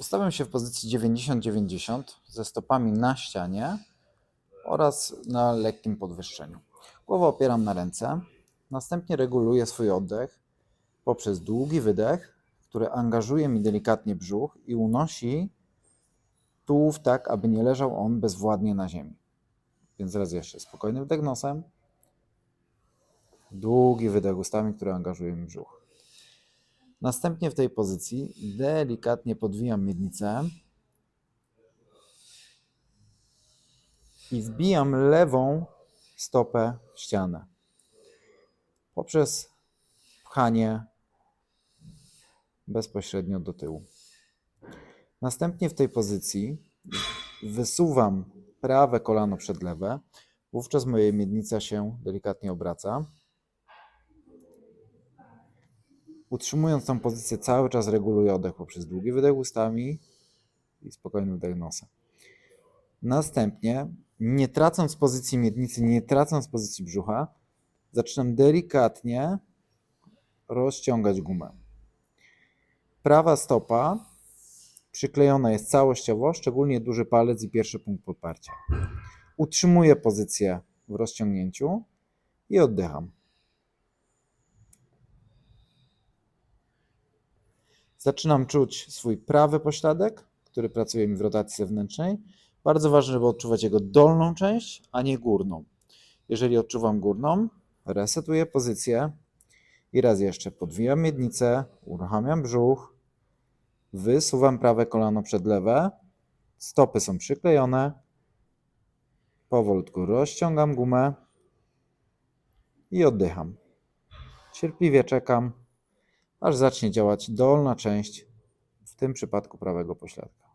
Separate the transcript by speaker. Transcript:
Speaker 1: Ustawiam się w pozycji 90-90 ze stopami na ścianie oraz na lekkim podwyższeniu. Głowę opieram na ręce. Następnie reguluję swój oddech poprzez długi wydech, który angażuje mi delikatnie brzuch i unosi tułów tak, aby nie leżał on bezwładnie na ziemi. Więc raz jeszcze spokojny wdech nosem, długi wydech ustami, który angażuje mi brzuch. Następnie w tej pozycji delikatnie podwijam miednicę i wbijam lewą stopę w ścianę poprzez pchanie bezpośrednio do tyłu. Następnie w tej pozycji wysuwam prawe kolano przed lewe. Wówczas moja miednica się delikatnie obraca. Utrzymując tą pozycję cały czas reguluję oddech poprzez długi wydech ustami i spokojny wdech nosem. Następnie, nie tracąc pozycji miednicy, nie tracąc pozycji brzucha, zaczynam delikatnie rozciągać gumę. Prawa stopa przyklejona jest całościowo, szczególnie duży palec i pierwszy punkt podparcia. Utrzymuję pozycję w rozciągnięciu i oddycham. Zaczynam czuć swój prawy pośladek, który pracuje mi w rotacji zewnętrznej. Bardzo ważne, żeby odczuwać jego dolną część, a nie górną. Jeżeli odczuwam górną, resetuję pozycję i raz jeszcze podwijam miednicę, uruchamiam brzuch, wysuwam prawe kolano przed lewe, stopy są przyklejone, powolutku rozciągam gumę i oddycham. Cierpliwie czekam, aż zacznie działać dolna część, w tym przypadku prawego pośladka.